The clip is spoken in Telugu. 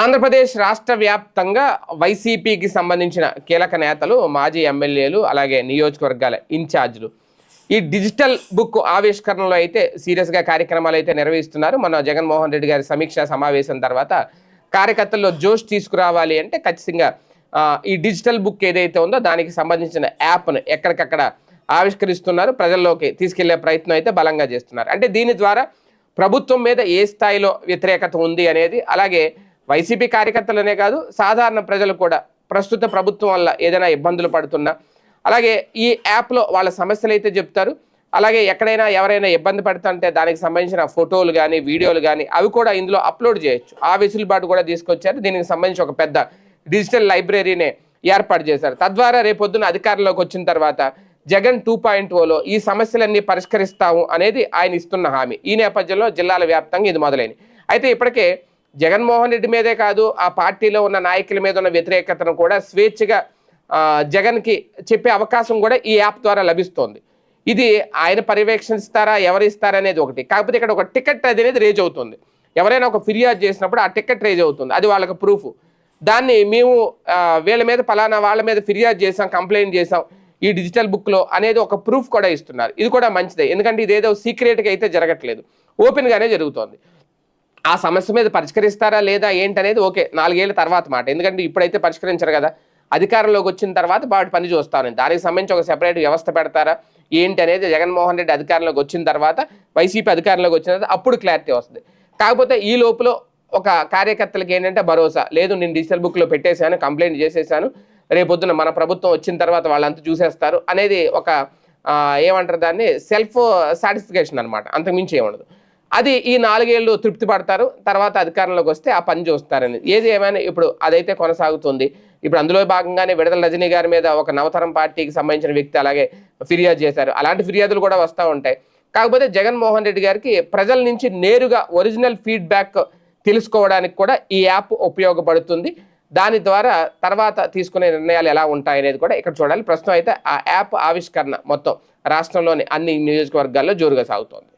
ఆంధ్రప్రదేశ్ రాష్ట్ర వ్యాప్తంగా వైసీపీకి సంబంధించిన కీలక నేతలు మాజీ ఎమ్మెల్యేలు అలాగే నియోజకవర్గాల ఇన్ఛార్జ్లు. ఈ డిజిటల్ బుక్ ఆవిష్కరణలో అయితే సీరియస్గా కార్యక్రమాలు అయితే నిర్వహిస్తున్నారు. మన జగన్మోహన్ రెడ్డి గారి సమీక్షా సమావేశం తర్వాత కార్యకర్తల్లో జోష్ తీసుకురావాలి అంటే ఖచ్చితంగా ఈ డిజిటల్ బుక్ ఏదైతే ఉందో దానికి సంబంధించిన యాప్ను ఎక్కడికక్కడ ఆవిష్కరిస్తున్నారు ప్రజల్లోకి తీసుకెళ్ళే ప్రయత్నం అయితే బలంగా చేస్తున్నారు. అంటే దీని ద్వారా ప్రభుత్వం మీద ఏ స్థాయిలో వ్యతిరేకత ఉంది అనేది అలాగే వైసీపీ కార్యకర్తలనే కాదు సాధారణ ప్రజలు కూడా ప్రస్తుత ప్రభుత్వం వల్ల ఏదైనా ఇబ్బందులు పడుతున్నా. అలాగే ఈ యాప్లో వాళ్ళ సమస్యలు అయితే చెప్తారు. అలాగే ఎక్కడైనా ఎవరైనా ఇబ్బంది పడుతుంటే దానికి సంబంధించిన ఫోటోలు కానీ వీడియోలు కానీ అవి కూడా ఇందులో అప్లోడ్ చేయొచ్చు. ఆ వెసులుబాటు కూడా తీసుకొచ్చారు. దీనికి సంబంధించి ఒక పెద్ద డిజిటల్ లైబ్రరీనే ఏర్పాటు చేశారు. తద్వారా రేపొద్దున అధికారంలోకి వచ్చిన తర్వాత జగన్ టూ పాయింట్ ఓలో ఈ సమస్యలన్నీ పరిష్కరిస్తాము అనేది ఆయన ఇస్తున్న హామీ. ఈ నేపథ్యంలో జిల్లాల వ్యాప్తంగా ఇది మొదలైంది. అయితే ఇప్పటికే జగన్మోహన్ రెడ్డి మీదే కాదు ఆ పార్టీలో ఉన్న నాయకుల మీద ఉన్న వ్యతిరేకతను కూడా స్వేచ్ఛగా జగన్కి చెప్పే అవకాశం కూడా ఈ యాప్ ద్వారా లభిస్తోంది. ఇది ఆయన పర్యవేక్షిస్తారా ఎవరు ఇస్తారా అనేది ఒకటి. కాకపోతే ఇక్కడ ఒక టికెట్ అనేది రేజ్ అవుతుంది. ఎవరైనా ఒక ఫిర్యాదు చేసినప్పుడు ఆ టికెట్ రేజ్ అవుతుంది. అది వాళ్ళకి ప్రూఫ్. దాన్ని మేము వీళ్ళ మీద పలానా వాళ్ళ మీద ఫిర్యాదు చేసాం కంప్లైంట్ చేసాం ఈ డిజిటల్ బుక్లో అనేది ఒక ప్రూఫ్ కూడా ఇస్తున్నారు. ఇది కూడా మంచిదే. ఎందుకంటే ఇదేదో సీక్రెట్గా అయితే జరగట్లేదు. ఓపెన్గానే జరుగుతోంది. ఆ సమస్య మీద పరిష్కరిస్తారా లేదా ఏంటనేది? ఓకే నాలుగేళ్ళ తర్వాత మాట. ఎందుకంటే ఇప్పుడైతే పరిష్కరించరు కదా. అధికారంలోకి వచ్చిన తర్వాత వాటి పని చూస్తాను. దానికి సంబంధించి ఒక సెపరేట్ వ్యవస్థ పెడతారా? ఏంటి అనేది జగన్మోహన్ రెడ్డి అధికారంలోకి వచ్చిన తర్వాత వైసీపీ అధికారంలోకి వచ్చిన తర్వాత అప్పుడు క్లారిటీ వస్తుంది. కాకపోతే ఈ లోపల ఒక కార్యకర్తలకు ఏంటంటే భరోసా. లేదు నేను డిజిటల్ బుక్లో పెట్టేశాను కంప్లైంట్ చేసేసాను రేపొద్దున మన ప్రభుత్వం వచ్చిన తర్వాత వాళ్ళంతా చూసేస్తారు. అనేది ఒక ఏమంటారు దాన్ని? సెల్ఫ్ సాటిస్ఫికేషన్ అనమాట అంతకుమించి ఏముండదు అది ఈ నాలుగేళ్ళు తృప్తి పడతారు తర్వాత అధికారంలోకి వస్తే ఆ పని చూస్తారని. ఏది ఏమైనా ఇప్పుడు అదైతే కొనసాగుతుంది. ఇప్పుడు అందులో భాగంగానే విడుదల రజనీ గారి మీద ఒక నవతరం పార్టీకి సంబంధించిన వ్యక్తి అలాగే ఫిర్యాదు చేశారు. అలాంటి ఫిర్యాదులు కూడా వస్తూ ఉంటాయి. కాకపోతే జగన్మోహన్ రెడ్డి గారికి ప్రజల నుంచి నేరుగా ఒరిజినల్ ఫీడ్బ్యాక్ తెలుసుకోవడానికి కూడా ఈ యాప్ ఉపయోగపడుతుంది. దాని ద్వారా తర్వాత తీసుకునే నిర్ణయాలు ఎలా ఉంటాయనేది కూడా ఇక్కడ చూడాలి. ప్రస్తుతం అయితే ఆ యాప్ ఆవిష్కరణ మొత్తం రాష్ట్రంలోని అన్ని నియోజకవర్గాల్లో జోరుగా సాగుతోంది.